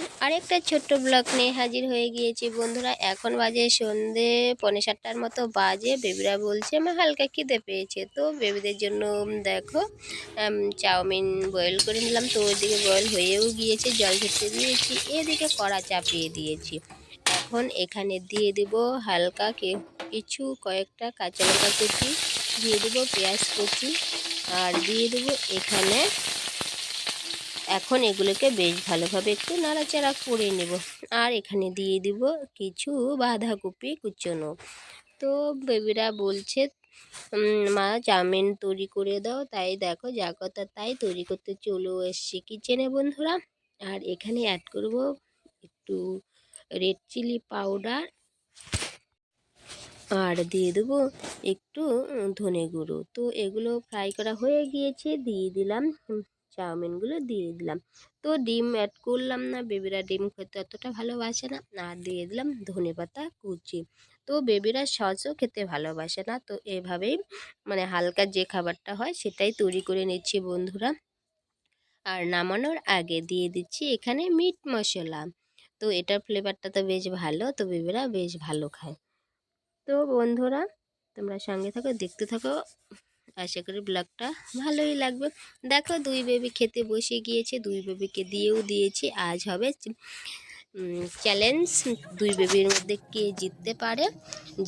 আজ আরেকটা ছোট্ট ব্লগ নিয়ে হাজির হয়ে গিয়েছি। বন্ধুরা, এখন বাজে সন্ধে পৌনে সাতটার মতো। বাজে, বেবিরা বলছে আমার হালকা খিদে পেয়েছে। তো বেবিদের জন্য দেখো চাউমিন বয়েল করে নিলাম। তো ওইদিকে বয়েল হয়েও গিয়েছে, জল ঝরতে দিয়েছি। এদিকে কড়া চাপিয়ে দিয়েছি। এখন এখানে দিয়ে দিব হালকা কি- কিছু কয়েকটা কাঁচা লঙ্কা কুচি, দিয়ে দেবো পেঁয়াজ কুচি, আর দিয়ে দেবো এখানে এখন এগুলোকে বেশ ভালোভাবে একটু নাড়াচাড়া করে নেব। আর এখানে দিয়ে দিব কিছু বাঁধাকপি কুচনো। তো বেবিরা বলছে মা চাউমিন তৈরি করে দাও। তাই দেখো, যা কথা তাই তৈরি করতে চলেও এসছি কিচেনে বন্ধুরা। আর এখানে অ্যাড করব একটু রেড চিলি পাউডার আর দিয়ে দেবো একটু ধনে গুঁড়ো। তো এগুলো ফ্রাই করা হয়ে গিয়েছে, দিয়ে দিলাম চাউমিনগুলো দিয়ে দিলাম। তো ডিম অ্যাড করলাম না, বেবিরা ডিম খেতে অতটা ভালোবাসে না। আর দিয়ে দিলাম ধনে পাতা, কুচি। তো বেবিরা সসও খেতে ভালোবাসে না, তো এভাবেই মানে হালকা যে খাবারটা হয় সেটাই তৈরি করে নিচ্ছি বন্ধুরা। আর নামানোর আগে দিয়ে দিচ্ছি এখানে মিট মশলা। তো এটার ফ্লেভারটা তো বেশ ভালো, তো বেবিরা বেশ ভালো খায়। তো বন্ধুরা, তোমরা সঙ্গে থাকো, দেখতে থাকো। আশা করি ব্লগটা ভালোই লাগবে। দেখো, দুই বেবি খেতে বসে গিয়েছে, দুই বেবিকে দিয়েও দিয়েছি। আজ হবে চ্যালেঞ্জ দুই বেবির মধ্যে কে জিততে পারে,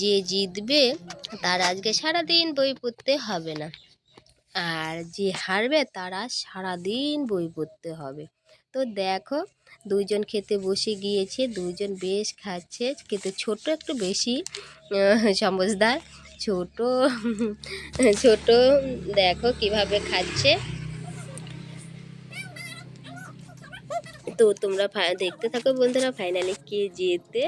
যে জিতবে, তার আজকে সারাদিন বই পড়তে হবে না। আর যে হারবে, তারা সারাদিন বই পড়তে হবে। তো দেখো দুজন খেতে বসে গিয়েছে দুজন বেশ খাচ্ছে, কিন্তু ছোট একটু বেশি সমজদার ছোট ছোট, দেখো কীভাবে খাচ্ছে। তো তোমরা দেখতে থাকো বন্ধুরা ফাইনালি কে যেতে।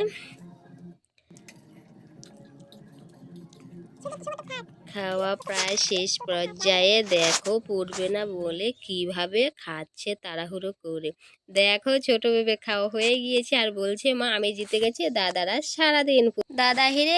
খাওয়া প্রায় শেষ পর্যায়ে দেখো পড়বে না বলে কীভাবে খাচ্ছে তাড়াহুড়ো করে। দেখো ছোট বেবে খাওয়া হয়ে গিয়েছে আর বলছে, মা, আমি জিতে গেছি, দাদারা সারাদিন দাদা হেরে